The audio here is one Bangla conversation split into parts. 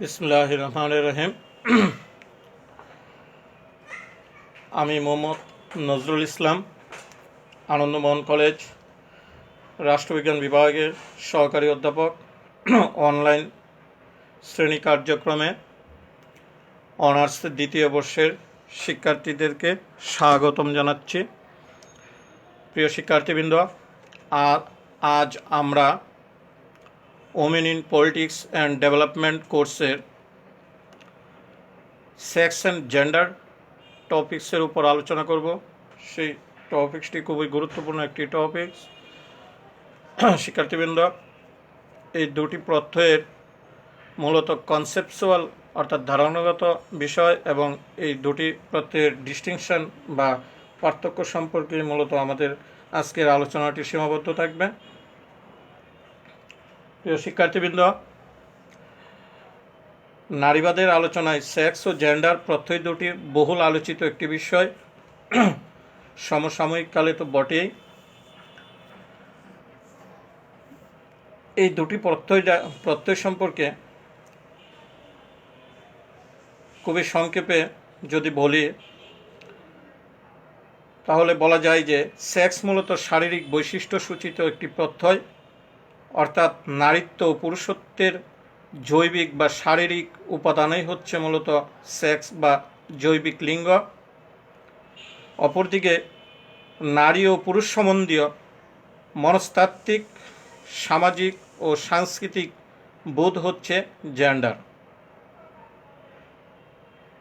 ইসমিল্লাহ রহমান রহিম আমি মোহাম্মদ নজরুল ইসলাম, আনন্দমোহন কলেজ, রাষ্ট্রবিজ্ঞান বিভাগের সহকারী অধ্যাপক, অনলাইন শ্রেণি কার্যক্রমে অনার্স দ্বিতীয় বর্ষের শিক্ষার্থীদেরকে স্বাগতম জানাচ্ছি। প্রিয় শিক্ষার্থীবৃন্দ আর আজ আমরা women in politics and development কোর্সের সেক্স অ্যান্ড জেন্ডার টপিক্সের উপর আলোচনা করব। সেই টপিক্সটি খুবই গুরুত্বপূর্ণ একটি টপিক্স শিক্ষার্থীবৃন্দ, এই দুটি প্রত্যয়ের মূলত কনসেপচুয়াল অর্থাৎ ধারণাগত বিষয় এবং এই দুটি প্রত্যয়ের ডিস্টিংশন বা পার্থক্য সম্পর্কে মূলত আমাদের আজকের আলোচনাটি সীমাবদ্ধ থাকবে। প্রিয় শিক্ষার্থীবৃন্দ, নারীবাদের আলোচনায় সেক্স ও জেন্ডার প্রত্যয় দুটি বহুল আলোচিত একটি বিষয়। সমসাময়িক কালে তো বটেই। এই দুটি প্রত্যয় প্রত্যয় সম্পর্কে খুবই সংক্ষেপে যদি বলি, তাহলে বলা যায় যে সেক্স মূলত শারীরিক বৈশিষ্ট্য সূচিত একটি প্রত্যয়। অর্থাৎ নারীত্ব পুরুষত্বের জৈবিক বা শারীরিক উপাদানই হচ্ছে মূলত সেক্স বা জৈবিক লিঙ্গ। অপরদিকে নারী ও পুরুষ সম্বন্ধীয় মনস্তাত্ত্বিক, সামাজিক ও সাংস্কৃতিক বোধ হচ্ছে জেন্ডার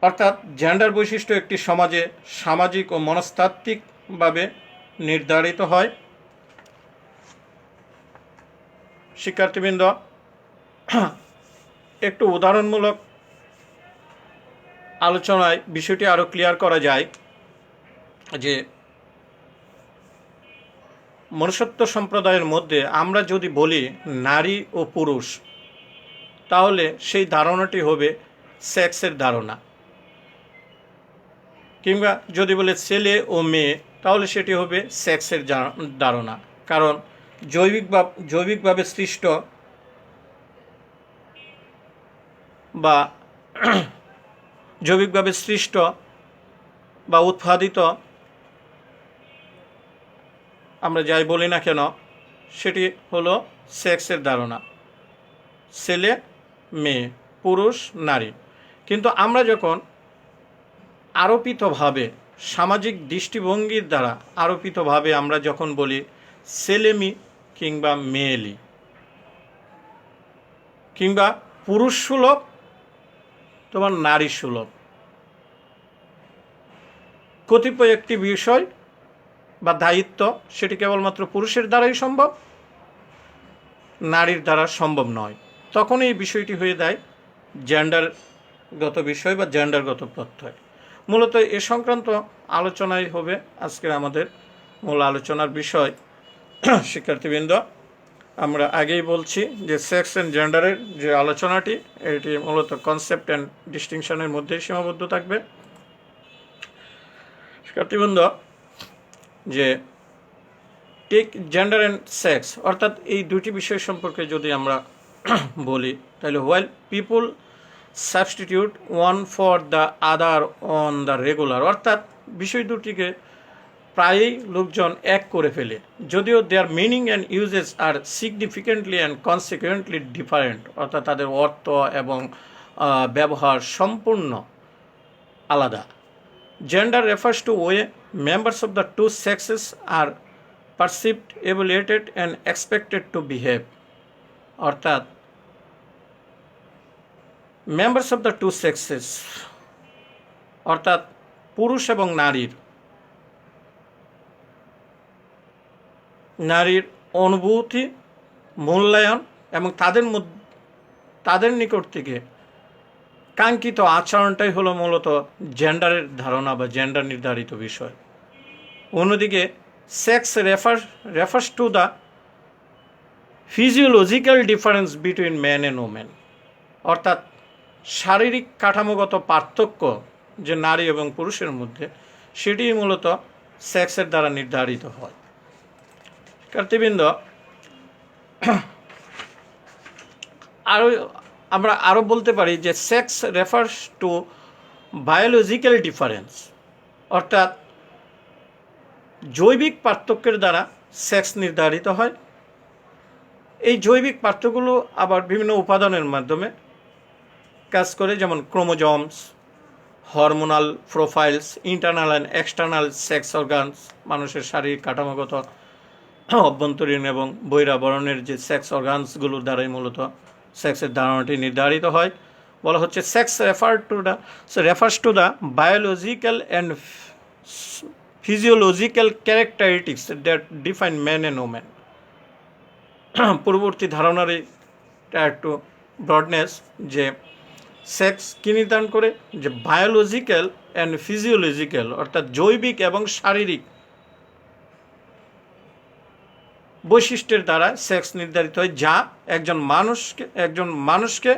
অর্থাৎ জেন্ডার বৈশিষ্ট্য একটি সমাজে সামাজিক ও মনস্তাত্ত্বিকভাবে নির্ধারিত হয়। শিক্ষার্থীবৃন্দ, একটু উদাহরণমূলক আলোচনায় বিষয়টি আরও ক্লিয়ার করা যায় যে মনুষ্যত্ব সম্প্রদায়ের মধ্যে আমরা যদি বলি নারী ও পুরুষ, তাহলে সেই ধারণাটি হবে সেক্সের ধারণা। কিংবা যদি বলে ছেলে ও মেয়ে, তাহলে সেটি হবে সেক্সের ধারণা। কারণ জৈবিক জৈবিকভাবে সৃষ্ট বা জৈবিকভাবে সৃষ্ট বা উৎপাদিত, আমরা যাই বলি না কেন, সেটি হলো সেক্সের ধারণা। ছেলে, মেয়ে, পুরুষ, নারী। কিন্তু আমরা যখন আরোপিতভাবে, সামাজিক দৃষ্টিভঙ্গির দ্বারা আরোপিতভাবে আমরা যখন বলি ছেলেমি কিংবা মেয়েলি। কিংবা পুরুষ সুলভ, তোমার নারী সুলভ। কতিপয় একটি বিষয় বা দায়িত্ব, সেটি কেবলমাত্র পুরুষের দ্বারাই সম্ভব, নারীর দ্বারা সম্ভব নয়। তখন এই বিষয়টি হয়ে দেয় জেন্ডারগত বিষয় বা জেন্ডারগত প্রত্যয়। মূলত এ সংক্রান্ত আলোচনাই হবে আজকের আমাদের মূল আলোচনার বিষয়। শিক্ষার্থীবৃন্দ, আমরা আগেই বলছি যে সেক্স অ্যান্ড জেন্ডারের যে আলোচনাটি, এটি মূলত কনসেপ্ট অ্যান্ড ডিস্টিংশনের মধ্যেই সীমাবদ্ধ থাকবে। শিক্ষার্থীবৃন্দ, যে টেক জেন্ডার অ্যান্ড সেক্স অর্থাৎ এই দুটি বিষয় সম্পর্কে যদি আমরা বলি, তাহলে while people substitute one for the other on the regular অর্থাৎ বিষয় দুটিকে প্রায়ই লোকজন এক করে ফেলে যদিও their meaning and usages are significantly and consequently different অর্থাৎ তাদের অর্থ এবং ব্যবহার সম্পূর্ণ আলাদা Gender refers to way members of the two sexes are perceived, evaluated, and expected to behave. অর্থাৎ members of the two sexes অর্থাৎ পুরুষ এবং নারীর নারীর অনুভূতি, মূল্যায়ন এবং তাদের তাদের নিকট থেকে কাঙ্ক্ষিত আচরণটাই হলো মূলত জেন্ডারের ধারণা বা জেন্ডার নির্ধারিত বিষয়। অন্যদিকে sex refer refers to the physiological difference between man and women অর্থাৎ শারীরিক কাঠামোগত পার্থক্য যে নারী এবং পুরুষের মধ্যে সেটি মূলত সেক্সের দ্বারা নির্ধারিত হয়। কার্তিবৃন্দ আরও আমরা আরও বলতে পারি যে sex refers to biological difference অর্থাৎ জৈবিক পার্থক্যের দ্বারা সেক্স নির্ধারিত হয়। এই জৈবিক পার্থক্যগুলো আবার বিভিন্ন উপাদানের মাধ্যমে কাজ করে, যেমন chromosomes hormonal profiles internal and external sex organs মানুষের শারীরিক কাঠামোগত অভ্যন্তরীণ এবং বহিরাবরণের যে সেক্স অর্গানসগুলোর দ্বারাই মূলত সেক্সের ধারণাটি নির্ধারিত হয়। বলা হচ্ছে sex refer to the refers to the biological and physiological characteristics that define man and woman পূর্ববর্তী ধারণার একটু ব্রডনেস যে সেক্স কী নির্ধারণ করে? যে বায়োলজিক্যাল অ্যান্ড ফিজিওলজিক্যাল অর্থাৎ জৈবিক এবং শারীরিক বৈশিষ্ট্যের দ্বারা সেক্স নির্ধারিত হয়, যা একজন মানুষকে একজন মানুষকে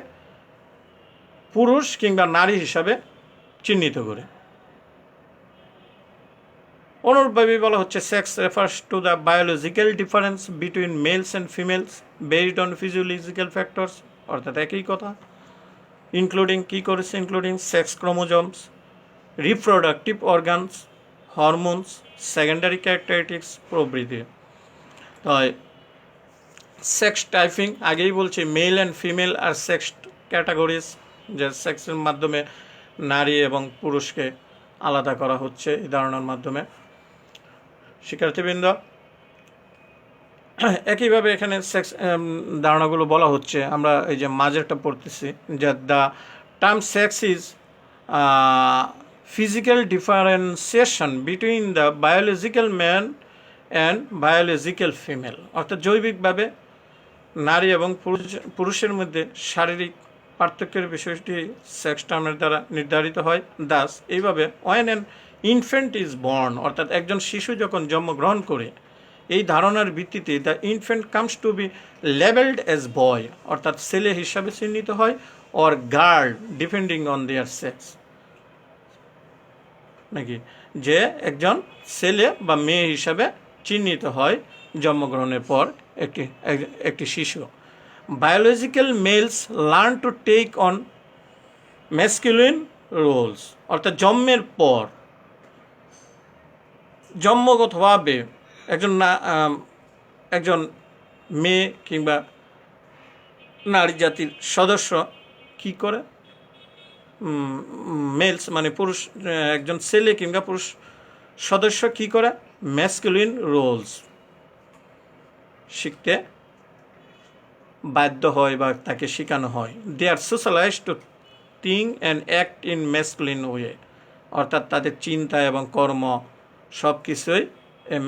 পুরুষ কিংবা নারী হিসাবে চিহ্নিত করে। অনুরূপভাবে বলা হচ্ছে, sex refers to the biological difference between males and females based on physiological factors, অর্থাৎ একই কথা, ইনক্লুডিং কী করেছে, including sex chromosomes, reproductive organs, hormones, secondary characteristics প্রভৃতি। তাই সেক্স টাইপিং আগেই বলছি মেল অ্যান্ড ফিমেল আর সেক্স ক্যাটাগরিজ যে সেক্সের মাধ্যমে নারী এবং পুরুষকে আলাদা করা হচ্ছে এই ধারণার মাধ্যমে। শিক্ষার্থীবৃন্দ, একইভাবে এখানে সেক্স ধারণাগুলো বলা হচ্ছে। আমরা এই যে মাঝেরটা পড়তেছি, যে the term sex is physical differentiation between the biological man and biological female অর্থাৎ জৈবিকভাবে নারী এবং পুরুষ, পুরুষের মধ্যে শারীরিক পার্থক্যের বিষয়টি সেক্স টার্মের দ্বারা নির্ধারিত হয়। দাস এইভাবে when an infant is born অর্থাৎ একজন শিশু যখন জন্মগ্রহণ করে, এই ধারণার ভিত্তিতে the infant comes to be labelled as boy অর্থাৎ ছেলে হিসাবে চিহ্নিত হয় or girl depending on their sex নাকি? যে একজন ছেলে বা মেয়ে হিসাবে চিহ্নিত হয় জন্মগ্রহণের পর একটি একটি শিশু। Biological males learn to take on masculine roles অর্থাৎ জন্মের পর। জন্মগতভাবে একজন না একজন মেয়ে কিংবা নারী জাতির সদস্য কি করে? মেলস মানে পুরুষ, একজন ছেলে কিংবা পুরুষ সদস্য কি করে? ম্যাসকুলিন রোলস শিখতে বাধ্য হয় বা তাকে শেখানো হয়। They are socialize to think and act in masculine way অর্থাৎ তাদের চিন্তা এবং কর্ম সব কিছুই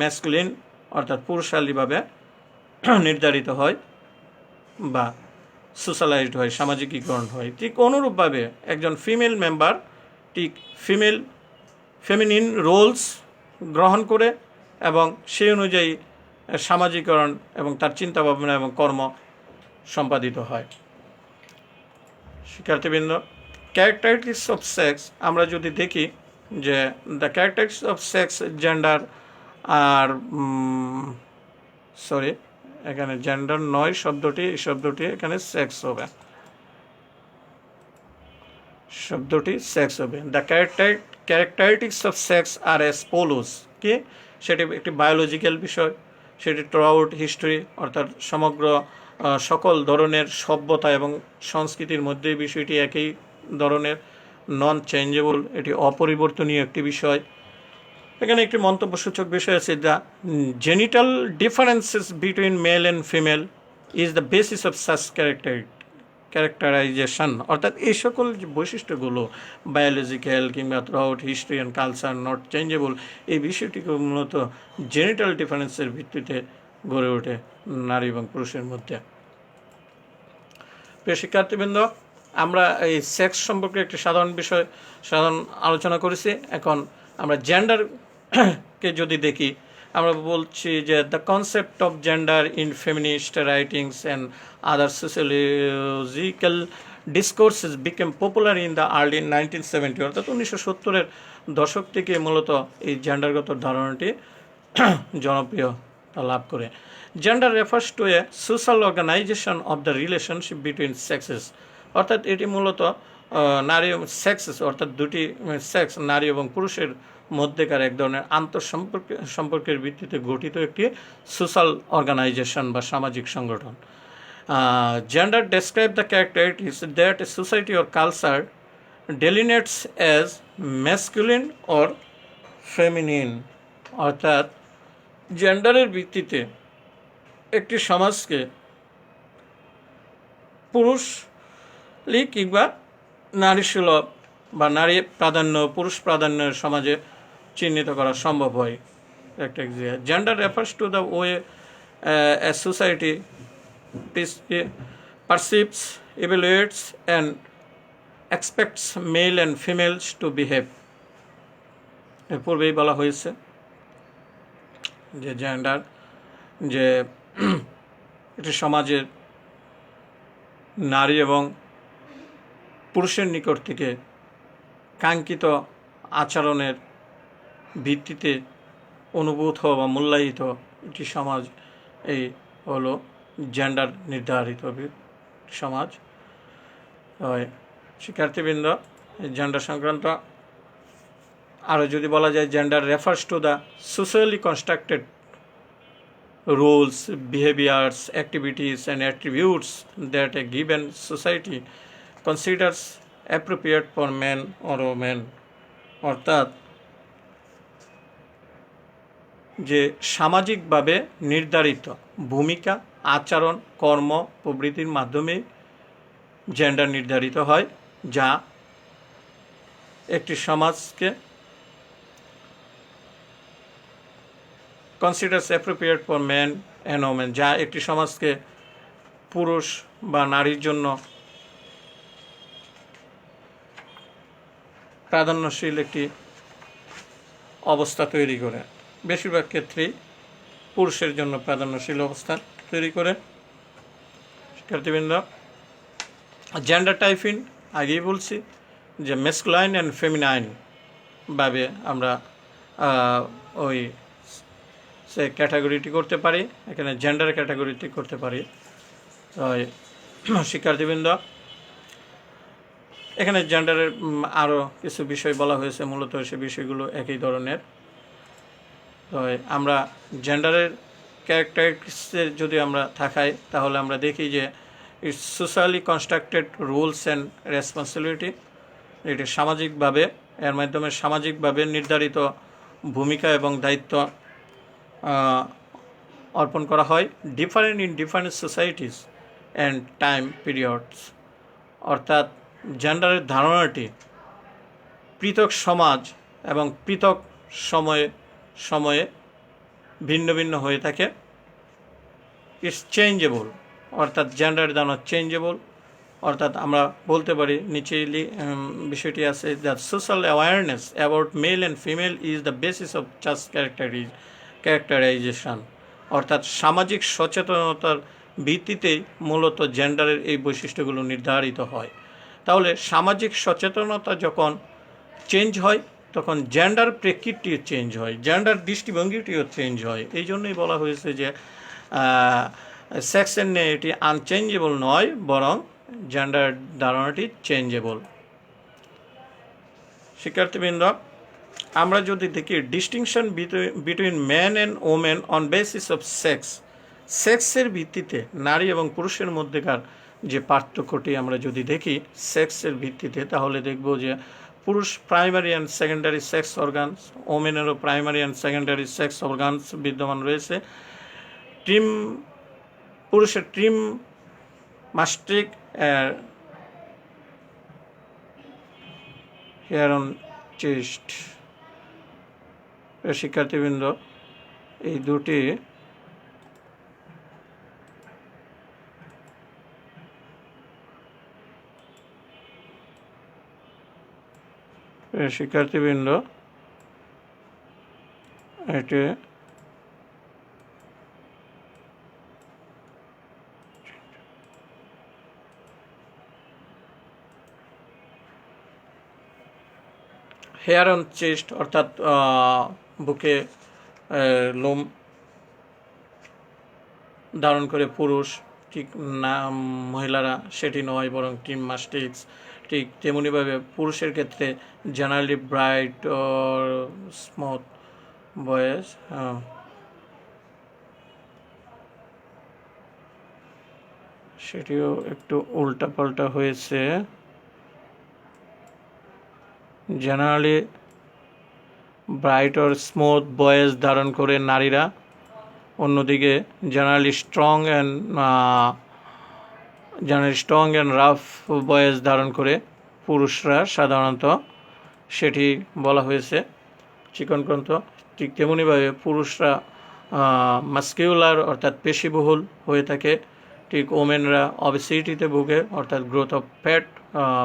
ম্যাসকুলিন অর্থাৎ পুরুষালীভাবে নির্ধারিত হয় বা সোশ্যালাইজড হয়, সামাজিকীকরণ হয়। ঠিক অনুরূপভাবে একজন ফিমেল মেম্বার ঠিক ফিমেল ফেমিনিন রোলস গ্রহণ করে এবং সেই অনুযায়ী সামাজিকরণ এবং তার চিন্তা ভাবনা এবং কর্ম সম্পাদিত হয়। শিক্ষার্থীবৃন্দ ক্যারেক্টারিটিক্স অফ সেক্স আমরা যদি দেখি যে the characteristics of sex gender are sorry এখানে জেন্ডার নয় শব্দটি, এই শব্দটি এখানে সেক্স হবে। শব্দটি সেক্স হবে। The character characteristics of sex are as follows কি? সেটি একটি বায়োলজিক্যাল বিষয়, সেটি ট্রাউট হিস্ট্রি অর্থাৎ সমগ্র সকল ধরনের সভ্যতা এবং সংস্কৃতির মধ্যে বিষয়টি একই ধরনের নন চেঞ্জেবল এটি অপরিবর্তনীয় একটি বিষয়। এখানে একটি মন্তব্যসূচক বিষয় আছে the genital differences between male and female is the basis of such character characterization অর্থাৎ এই সকল যে বৈশিষ্ট্যগুলো বায়োলজিক্যাল কিংবা throughout history and culture not changeable এই বিষয়টিকে মূলত জেনিটাল ডিফারেন্সের ভিত্তিতে গড়ে ওঠে নারী এবং পুরুষের মধ্যে। প্রিয় শিক্ষার্থীবৃন্দ, আমরা এই সেক্স সম্পর্কে একটি সাধারণ বিষয়, সাধারণ আলোচনা করেছি। এখন আমরা জেন্ডারকে যদি দেখি আমরা বলছি যে the concept of gender in feminist writings and other sociological discourses became popular in the early nineteen seventy অর্থাৎ উনিশশো সত্তরের দশক থেকে মূলত এই জেন্ডারগত ধারণাটি জনপ্রিয়তা লাভ করে। Gender refers to a social organization of the relationship between sexes অর্থাৎ এটি মূলত নারী এবং সেক্স অর্থাৎ দুটি সেক্স নারী এবং পুরুষের মধ্যেকার এক ধরনের আন্তঃসম্পর্ক, সম্পর্কের ভিত্তিতে গঠিত একটি সোশ্যাল অর্গানাইজেশন বা সামাজিক সংগঠন। Gender describe the characteristics that society or culture delineates as masculine or feminine অর্থাৎ জেন্ডারের ভিত্তিতে একটি সমাজকে পুরুষলি কিংবা নারী সুলভ বা নারী প্রাধান্য পুরুষ প্রাধান্যের সমাজে চিহ্নিত করা সম্ভব হয়। একটা gender refers to the way society perceives, evaluates, and expects male and females to behave এর পূর্বেই বলা হয়েছে যে জেন্ডার যে একটি সমাজের নারী এবং পুরুষের নিকট থেকে কাঙ্ক্ষিত আচরণের ভিত্তিতে অনুভূত বা মূল্যায়িত একটি সমাজ এই হলো জেন্ডার নির্ধারিত সমাজ। শিক্ষার্থীবৃন্দ জেন্ডার সংক্রান্ত আরও যদি বলা যায় gender refers to the socially constructed rules, behaviors, activities, and attributes that a given society considers appropriate for men or women. অর্থাৎ যে সামাজিকভাবে নির্ধারিত ভূমিকা, আচরণ, কর্ম প্রভৃতির মাধ্যমে জেন্ডার নির্ধারিত হয়, যা একটি সমাজকে considers appropriate for man and women যা একটি সমাজকে পুরুষ বা নারীর জন্য প্রাধান্যশীল একটি অবস্থা তৈরি করে। বেশিরভাগ ক্ষেত্রেই পুরুষের জন্য প্রাধান্যশীল অবস্থা তৈরি করে। শিক্ষার্থীবৃন্দ জেন্ডার টাইফিন আগেই বলছি যে মেসকুলাইন অ্যান্ড ফেমিনাইন ভাবে আমরা ওই সে ক্যাটাগরিটি করতে পারি। এখানে জেন্ডার ক্যাটাগরিটি করতে পারি। শিক্ষার্থীবৃন্দ এখানে জেন্ডারের আরও কিছু বিষয় বলা হয়েছে, মূলত সে বিষয়গুলো একই ধরনের। তো আমরা জেন্ডারের ক্যারেক্টারিস্টিক্সে যদি আমরা থাকাই, তাহলে আমরা দেখি যে it's socially constructed rules and responsibility এটি সামাজিকভাবে, এর মাধ্যমে সামাজিকভাবে নির্ধারিত ভূমিকা এবং দায়িত্ব অর্পণ করা হয়। Different in different societies and time periods অর্থাৎ জেন্ডারের ধারণাটি পৃথক সমাজ এবং পৃথক সময়ে সময়ে ভিন্ন ভিন্ন হয়ে থাকে। ইটস চেঞ্জেবল অর্থাৎ জেন্ডার ধারণা চেঞ্জেবল অর্থাৎ আমরা বলতে পারি নিচে বিষয়টি আছে that social awareness about male and female is the basis of just characterize characterization অর্থাৎ সামাজিক সচেতনতার ভিত্তিতেই মূলত জেন্ডারের এই বৈশিষ্ট্যগুলো নির্ধারিত হয়। তাহলে সামাজিক সচেতনতা যখন চেঞ্জ হয়, তখন জেন্ডার প্রেক্ষিতটিও চেঞ্জ হয় জেন্ডার দৃষ্টিভঙ্গিটিও চেঞ্জ হয়। এই জন্যই বলা হয়েছে যে সেক্সের নিয়ে এটি আনচেঞ্জেবল নয়, বরং জেন্ডার ধারণাটি চেঞ্জেবল শিক্ষার্থীবৃন্দ, আমরা যদি দেখি distinction between man and women on basis of sex সেক্সের ভিত্তিতে নারী এবং পুরুষের মধ্যেকার যে পার্থক্যটি আমরা যদি দেখি সেক্সের ভিত্তিতে, তাহলে দেখব যে পুরুষ primary and secondary sex organs, ওমেনেরও primary and secondary sex organs বিদ্যমান রয়েছে। ট্রিম, পুরুষের ট্রিম মাস্টিক হেয়ার অন চেস্ট, শিক্ষার্থীবৃন্দ, এই দুটি শিক্ষার্থীবৃন্দ, এটি হেয়ার অন চেস্ট, অর্থাৎ বুকে লোম ধারণ করে পুরুষ, ঠিক না মহিলারা সেটি নয়, বরং টিম মাস্টিক্স ঠিক তেমনিভাবে পুরুষের ক্ষেত্রে generally bright or smooth voice সেটিও একটু উল্টাপাল্টা হয়েছে। Generally bright or smooth voice ধারণ করে নারীরা। অন্যদিকে generally strong and generally strong and rough voice ধারণ করে, পুরুষরা সাধারণত সেটি বলা হয়েছে। চিকনগ্রন্থ ঠিক তেমনিভাবে পুরুষরা মাস্কিউলার অর্থাৎ পেশিবহুল হয়ে থাকে। ঠিক ওমেনরা অবেসিটিতে ভুগে, অর্থাৎ গ্রোথ অফ ফ্যাট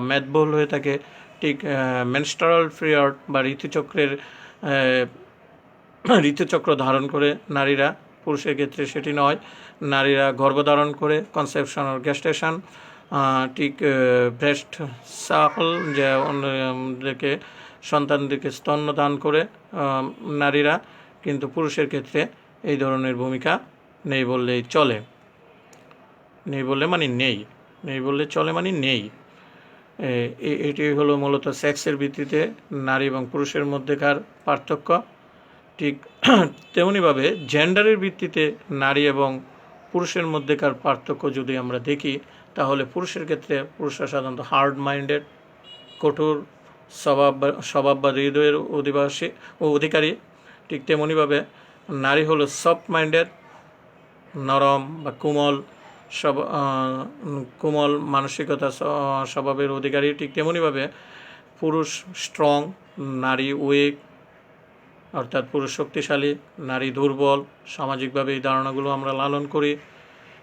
মেদবহুল হয়ে থাকে। ঠিক মেনস্টারাল পিরিয়ড বা ঋতুচক্রের ঋতুচক্র ধারণ করে নারীরা। পুরুষের ক্ষেত্রে সেটি নয়। নারীরা গর্ভধারণ করে কনসেপশন অর গ্যাস্টেশন ঠিক ব্রেস্ট সাকল যে অন্যদেরকে সন্তানদেরকে স্তন্যদান করে নারীরা, কিন্তু পুরুষের ক্ষেত্রে এই ধরনের ভূমিকা নেই বললেই চলে। নেই বললে মানে নেই। নেই বললে চলে মানে নেই। এটি হলো মূলত সেক্সের ভিত্তিতে নারী এবং পুরুষের মধ্যেকার পার্থক্য। ঠিক তেমনিভাবে জেন্ডারের ভিত্তিতে নারী এবং পুরুষের মধ্যেকার পার্থক্য যদি আমরা দেখি, তাহলে পুরুষের ক্ষেত্রে পুরুষরা সাধারণত হার্ড মাইন্ডেড কঠোর, স্বভাব স্বভাব বা হৃদয়ের অধিবাসী ও অধিকারী। ঠিক তেমনিভাবে নারী হলো সফট মাইন্ডেড নরম বা কোমল সব কোমল মানসিকতা স্বভাবের অধিকারী। ঠিক তেমনিভাবে পুরুষ স্ট্রং নারী উইক অর্থাৎ পুরুষ শক্তিশালী, নারী দুর্বল, সামাজিকভাবে এই ধারণাগুলো আমরা লালন করি।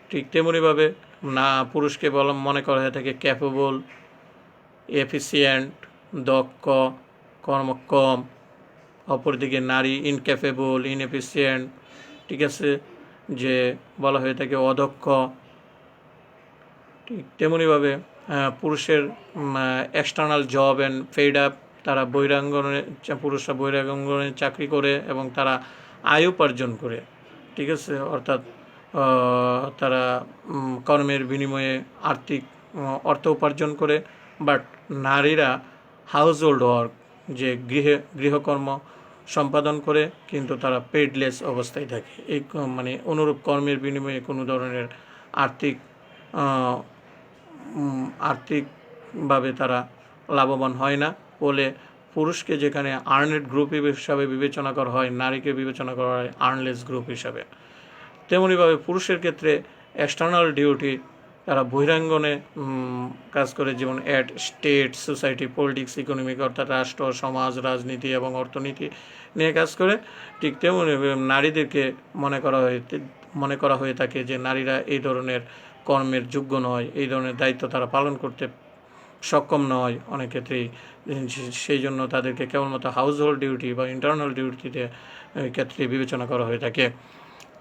ঠিক তেমনিভাবে না পুরুষকে বলা মনে করা হয়ে থাকে ক্যাপেবল এফিসিয়েন্ট দক্ষ, কর্মক্ষম, অপরদিকে নারী ইনক্যাপেবল ইনএফিসিয়েন্ট ঠিক আছে, যে বলা হয়ে থাকে অদক্ষ। ঠিক তেমনিভাবে পুরুষের external job and fed up তারা বৈরাঙ্গনে চা- পুরুষরা বৈরাঙ্গনে চাকরি করে এবং তারা আয় উপার্জন করে, ঠিক আছে? অর্থাৎ তারা কর্মের বিনিময়ে আর্থিক অর্থ উপার্জন করে বাট নারীরা হাউস হোল্ড ওয়ার্ক যে গৃহে, গৃহকর্ম সম্পাদন করে, কিন্তু তারা পেডলেস অবস্থায় থাকে। এই মানে অনুরূপ কর্মের বিনিময়ে কোনো ধরনের আর্থিক আর্থিকভাবে তারা লাভবান হয় না। বলে পুরুষকে যেখানে আর্নেড গ্রুপ হিসাবে বিবেচনা করা হয়, নারীকে বিবেচনা করা হয় আর্নলেস গ্রুপ হিসাবে। তেমনিভাবে পুরুষের ক্ষেত্রে এক্সটার্নাল ডিউটি তারা বহিরাঙ্গনে কাজ করে, যেমন at state society politics economic অর্থাৎ রাষ্ট্র, সমাজ, রাজনীতি এবং অর্থনীতি নিয়ে কাজ করে। ঠিক তেমনি নারীদেরকে মনে করা হয়ে, মনে করা হয়ে থাকে যে নারীরা এই ধরনের কর্মের যোগ্য নয়, এই ধরনের দায়িত্ব তারা পালন করতে সক্ষম নয় অনেক ক্ষেত্রেই। সেই জন্য তাদেরকে কেবলমাত্র হাউস হোল্ড ডিউটি বা ইন্টারনাল ডিউটিতে ক্ষেত্রে বিবেচনা করা হয়ে থাকে।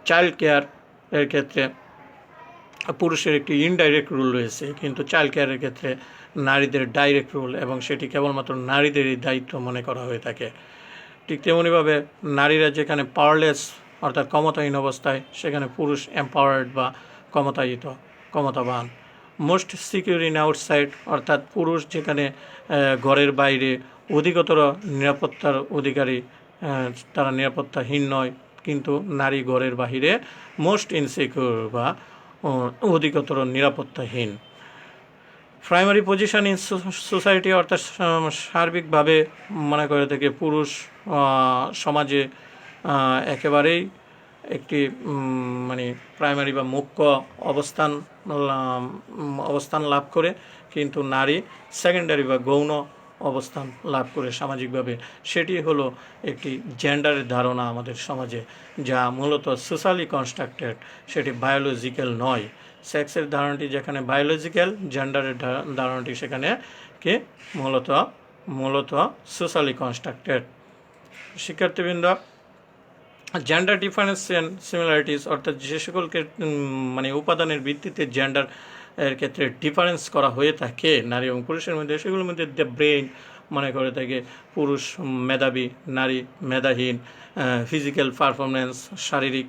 চাইল্ড কেয়ার এর ক্ষেত্রে পুরুষের একটি ইনডাইরেক্ট রুল রয়েছে, কিন্তু চাইল্ড কেয়ারের ক্ষেত্রে নারীদের ডাইরেক্ট রুল এবং সেটি কেবলমাত্র নারীদেরই দায়িত্ব মনে করা হয়ে থাকে। ঠিক তেমনিভাবে নারীরা যেখানে পাওয়ারলেস অর্থাৎ ক্ষমতাহীন অবস্থায়, সেখানে পুরুষ এম্পাওয়ার্ড বা ক্ষমতায়িত, ক্ষমতাবান। মোস্ট সিকিউর ইন আউটসাইড, অর্থাৎ পুরুষ যেখানে ঘরের বাইরে অধিকতর নিরাপত্তার অধিকারী তারা নিরাপত্তাহীন নয়, কিন্তু নারী ঘরের বাহিরে মোস্ট ইনসিকিউর বা অধিকতর নিরাপত্তাহীন। প্রাইমারি পজিশন ইন সোসাইটি অর্থাৎ সার্বিকভাবে মনে করে থেকে পুরুষ সমাজে একেবারেই একটি মানে প্রাইমারি বা মুখ্য অবস্থান অবস্থান লাভ করে, কিন্তু নারী সেকেন্ডারি বা গৌণ অবস্থান লাভ করে সামাজিকভাবে। সেটি হলো একটি জেন্ডারের ধারণা আমাদের সমাজে, যা মূলত সোশ্যালি কনস্ট্রাক্টেড সেটি বায়োলজিক্যাল নয়। সেক্সের ধারণাটি যেখানে বায়োলজিক্যাল জেন্ডারের ধারণাটি সেখানে কি? মূলত মূলত সোশ্যালি কনস্ট্রাক্টেড শিক্ষার্থীবৃন্দ জেন্ডার ডিফারেন্স সিমিলারিটিস অর্থাৎ যে সকল মানে উপাদানের ভিত্তিতে জেন্ডার এর ক্ষেত্রে ডিফারেন্স করা হয়ে থাকে, নারী এবং পুরুষের মধ্যে, সেগুলোর মধ্যে দ্য ব্রেন মনে করে থাকে, পুরুষ, মেধাবী, নারী, মেধাহীন ফিজিক্যাল পারফরমেন্স শারীরিক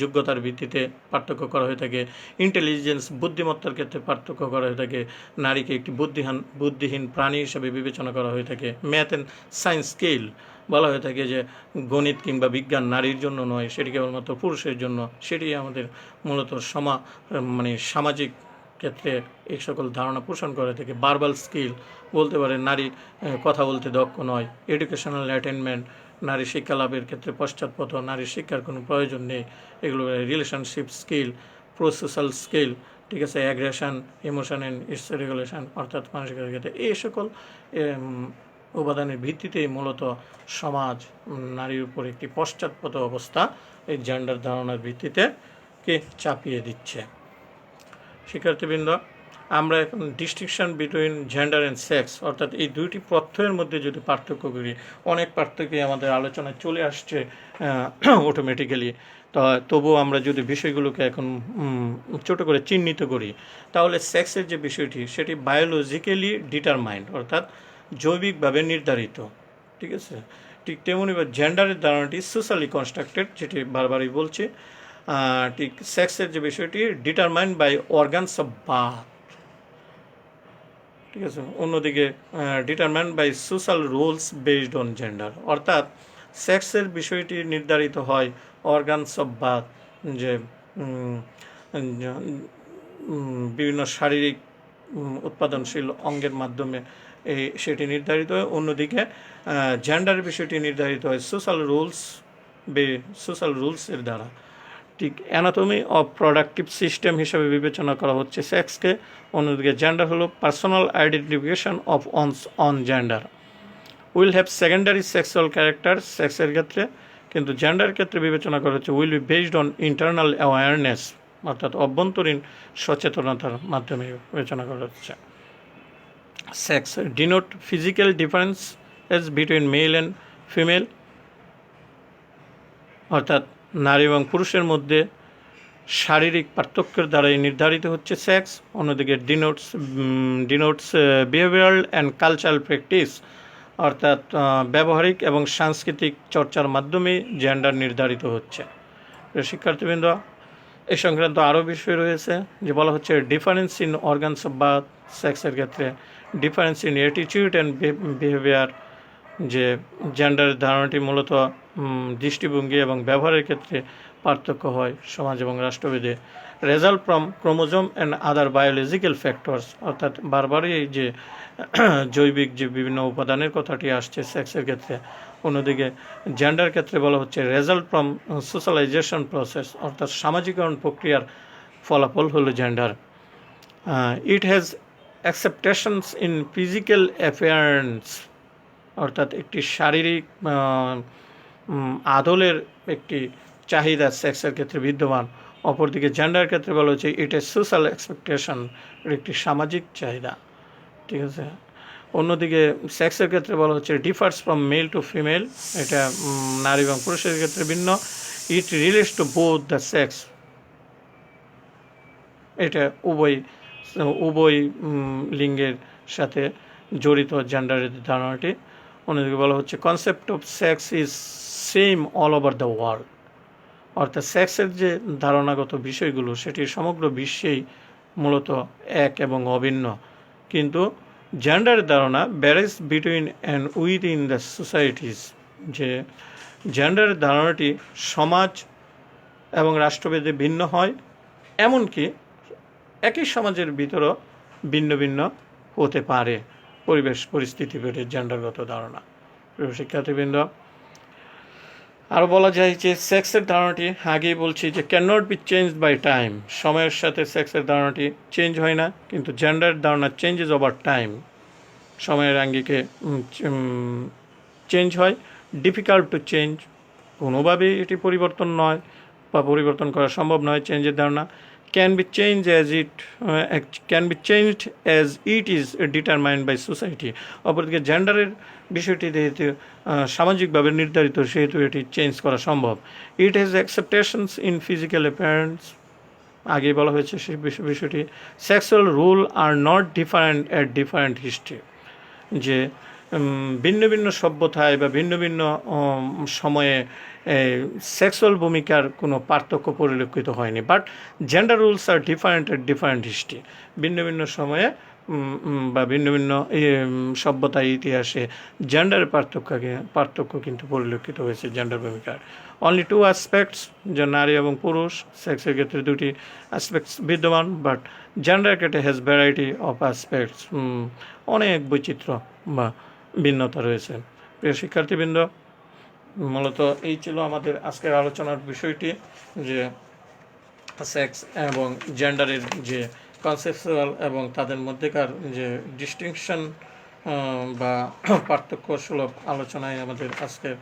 যোগ্যতার ভিত্তিতে পার্থক্য করা হয়ে থাকে ইন্টেলিজেন্স বুদ্ধিমত্তার ক্ষেত্রে পার্থক্য করা হয়ে থাকে, নারীকে একটি বুদ্ধিহান, বুদ্ধিহীন প্রাণী হিসেবে বিবেচনা করা হয়ে থাকে ম্যাথ অ্যান্ড সায়েন্স স্কিল বলা হয়ে থাকে যে গণিত কিংবা বিজ্ঞান নারীর জন্য নয়, সেটি কেবলমাত্র পুরুষের জন্য সেটি আমাদের মূলত সমা মানে সামাজিক ক্ষেত্রে এই সকল ধারণা পোষণ করে থাকে। বারবাল স্কিল বলতে পারে নারী কথা বলতে দক্ষ নয়। এডুকেশনাল অ্যাটেনমেন্ট নারী শিক্ষা লাভের ক্ষেত্রে পশ্চাৎপদ, নারী শিক্ষার কোনো প্রয়োজন নেই। এগুলো রিলেশনশিপ স্কিল প্রসেসাল স্কিল ঠিক আছে? Aggression emotion and its regulation অর্থাৎ মানসিক ক্ষেত্রে এই সকল উপাদানের ভিত্তিতেই মূলত সমাজ নারীর উপর একটি পশ্চাৎপদ অবস্থা এই জেন্ডার ধারণার ভিত্তিতে কে চাপিয়ে দিচ্ছে। শিক্ষার্থীবৃন্দ, আমরা এখন distinction between gender and sex অর্থাৎ এই দুইটি প্রত্যয়ের মধ্যে যদি পার্থক্য করি, অনেক পার্থক্যই আমাদের আলোচনায় চলে আসছে অটোমেটিক্যালি তা তবুও আমরা যদি বিষয়গুলোকে এখন ছোট করে চিহ্নিত করি, তাহলে সেক্সের যে বিষয়টি, সেটি বায়োলজিক্যালি ডিটারমাইন্ড অর্থাৎ জৈবিকভাবে নির্ধারিত। ঠিক আছে? ঠিক তেমনি জেন্ডারের ধারণাটি সোশ্যালি কনস্ট্রাক্টেড যেটি বারবারই বলছি ঠিক সেক্সের যে বিষয়টি determined by organs of birth ঠিক আছে? অন্যদিকে determined by social rules based on gender অর্থাৎ সেক্সের বিষয়টি নির্ধারিত হয় অর্গানস অফ বার্থ যে বিভিন্ন শারীরিক উৎপাদনশীল অঙ্গের মাধ্যমে এই সেটি নির্ধারিত হয়। অন্যদিকে জেন্ডারের বিষয়টি নির্ধারিত হয় সোশ্যাল রুলস বে সোশ্যাল রুলসের দ্বারা। ঠিক অ্যানাটমি অফ প্রোডাক্টিভ সিস্টেম হিসেবে বিবেচনা করা হচ্ছে সেক্সকে অন্যদিকে জেন্ডার হলো personal identification of one's on gender will have secondary sexual character সেক্সের ক্ষেত্রে, কিন্তু জেন্ডার ক্ষেত্রে বিবেচনা করা হচ্ছে will be based on internal awareness অর্থাৎ অভ্যন্তরীণ সচেতনতার মাধ্যমে বিবেচনা করা হচ্ছে। Sex denote physical difference as between male and female অর্থাৎ নারী এবং পুরুষের মধ্যে শারীরিক পার্থক্যের দ্বারাই নির্ধারিত হচ্ছে সেক্স, অন্যদিকে denotes denotes behavioural and cultural practice, অর্থাৎ ব্যবহারিক এবং সাংস্কৃতিক চর্চার মাধ্যমে জেন্ডার নির্ধারিত হচ্ছে। শিক্ষার্থীবৃন্দ এই সংক্রান্ত আরও বিষয় রয়েছে যে বলা হচ্ছে ডিফারেন্স ইন অর্গানস বার্থ সেক্সের ক্ষেত্রে difference in attitude and behaviour যে জেন্ডারের ধারণাটি মূলত দৃষ্টিভঙ্গি এবং ব্যবহারের ক্ষেত্রে পার্থক্য হয় সমাজ এবং রাষ্ট্রভেদে। Result from chromosome and other biological factors অর্থাৎ বারবারই এই যে, জৈবিক যে বিভিন্ন উপাদানের কথাটি আসছে সেক্সের ক্ষেত্রে। অন্যদিকে জেন্ডার ক্ষেত্রে বলা হচ্ছে রেজাল্ট ফ্রম সোশ্যালাইজেশন প্রসেস অর্থাৎ সামাজিকরণ প্রক্রিয়ার ফলাফল হলো gender it has acceptations in physical appearance অর্থাৎ একটি শারীরিক আদলের একটি চাহিদা সেক্সের ক্ষেত্রে বিদ্যমান। অপরদিকে জেন্ডার ক্ষেত্রে বলা হচ্ছে ইট এ সোশ্যাল এক্সপেকটেশন একটি সামাজিক চাহিদা। ঠিক আছে? অন্যদিকে সেক্সের ক্ষেত্রে বলা হচ্ছে differs from male to female এটা নারী এবং পুরুষের ক্ষেত্রে ভিন্ন। It relates to both the sex এটা উভয় উভয় লিঙ্গের সাথে জড়িত জেন্ডারের ধারণাটি। অন্যদিকে বলা হচ্ছে concept of sex is same all over the world অর্থাৎ সেক্সের যে ধারণাগত বিষয়গুলো, সেটি সমগ্র বিশ্বেই মূলত এক এবং অভিন্ন। কিন্তু জেন্ডারের ধারণা varies between and within the societies যে জেন্ডারের ধারণাটি সমাজ এবং রাষ্ট্রভেদে ভিন্ন হয়, এমনকি একই সমাজের ভিতরও ভিন্ন ভিন্ন হতে পারে। পরিবেশ, পরিস্থিতি ভেদে জেন্ডারগত ধারণা। প্রিয় শিক্ষার্থীবৃন্দ আরও বলা যায় যে সেক্সের ধারণাটি আগেই বলছি যে can not be change by time সময়ের সাথে সেক্সের ধারণাটি চেঞ্জ হয় না, কিন্তু জেন্ডার ধারণা চেঞ্জেস ওভার টাইম সময়ের আঙ্গিকে চেঞ্জ হয়। ডিফিকাল্ট টু চেঞ্জ কোনোভাবেই এটি পরিবর্তন নয় বা পরিবর্তন করা সম্ভব নয় চেঞ্জের ধারণা। Can be change as it can be changed as it is determined by society অপরদিকে জেন্ডারের বিষয়টি যেহেতু সামাজিকভাবে নির্ধারিত, সেহেতু এটি চেঞ্জ করা সম্ভব। It has acceptations in physical appearance আগে বলা হয়েছে সেই বিষয়- বিষয়টি। Sexual rule are not different at different history যে ভিন্ন ভিন্ন সভ্যতায় বা ভিন্ন ভিন্ন সময়ে সেক্সুয়াল ভূমিকার কোনো পার্থক্য পরিলক্ষিত হয়নি but gender rules are different at different history ভিন্ন ভিন্ন সময়ে বা ভিন্ন ভিন্ন সভ্যতা ইতিহাসে জেন্ডারের পার্থক্য পার্থক্য কিন্তু পরিলক্ষিত হয়েছে জেন্ডার ভূমিকার। অনলি টু অ্যাসপেক্টস যে নারী এবং পুরুষ সেক্সের ক্ষেত্রে দুটি অ্যাসপেক্টস বিদ্যমান বাট জেন্ডার ক্ষেত্রে হ্যাজ ভ্যারাইটি অফ অ্যাসপেক্টস অনেক বৈচিত্র্য বা ভিন্নতা রয়েছে। প্রিয় শিক্ষার্থীবৃন্দ মূলত এই ছিল আমাদের আজকের আলোচনার বিষয়টি, যে সেক্স এবং জেন্ডারের যে কনসেপচুয়াল এবং তাদের মধ্যেকার যে ডিস্টিংশন বা পার্থক্য সুলভ আলোচনায় আমাদের আজকের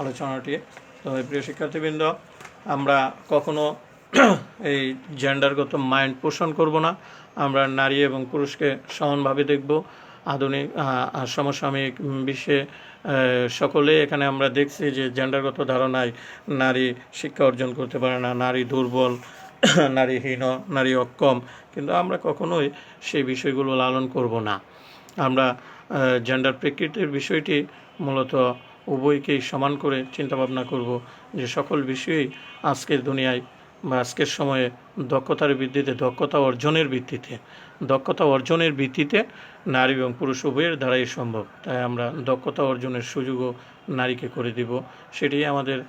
আলোচনাটি। তো প্রিয় শিক্ষার্থীবৃন্দ, আমরা কখনো এই জেন্ডারগত মাইন্ড পোষণ করব না। আমরা নারী এবং পুরুষকে সমানভাবে দেখব। আধুনিক সমসাময়িক বিশ্বে সকলে এখানে আমরা দেখছি যে জেন্ডারগত ধারণায় নারী শিক্ষা অর্জন করতে পারে না, নারী দুর্বল নারীহীন নারী অক্ষম, কিন্তু আমরা কখনোই সেই বিষয়গুলো লালন করব না। আমরা জেন্ডার প্রেক্ষিতের বিষয়টি মূলত উভয়কেই সমান করে চিন্তাভাবনা করব যে সকল বিষয়েই আজকের দুনিয়ায় বা আজকের সময়ে দক্ষতার ভিত্তিতে দক্ষতা অর্জনের ভিত্তিতে দক্ষতা অর্জনের ভিত্তিতে নারী এবং পুরুষ উভয়ের দ্বারাই সম্ভব। তাই আমরা দক্ষতা অর্জনের সুযোগও নারীকে করে দিব। সেটি আমাদের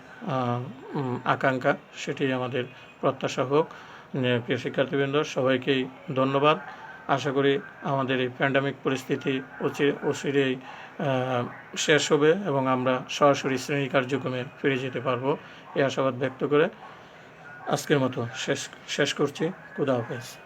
আকাঙ্ক্ষা সেটি আমাদের প্রত্যাশা হোক। প্রিয় শিক্ষার্থীবৃন্দ, সবাইকেই ধন্যবাদ। আশা করি আমাদের এই প্যান্ডামিক পরিস্থিতি অচি- অচিরেই শেষ হবে এবং আমরা সরাসরি শ্রেণি কার্যক্রমে ফিরে যেতে পারব এই আশাবাদ ব্যক্ত করে আজকের মতো শেষ শেষ করছি। খুদা হাফেজ।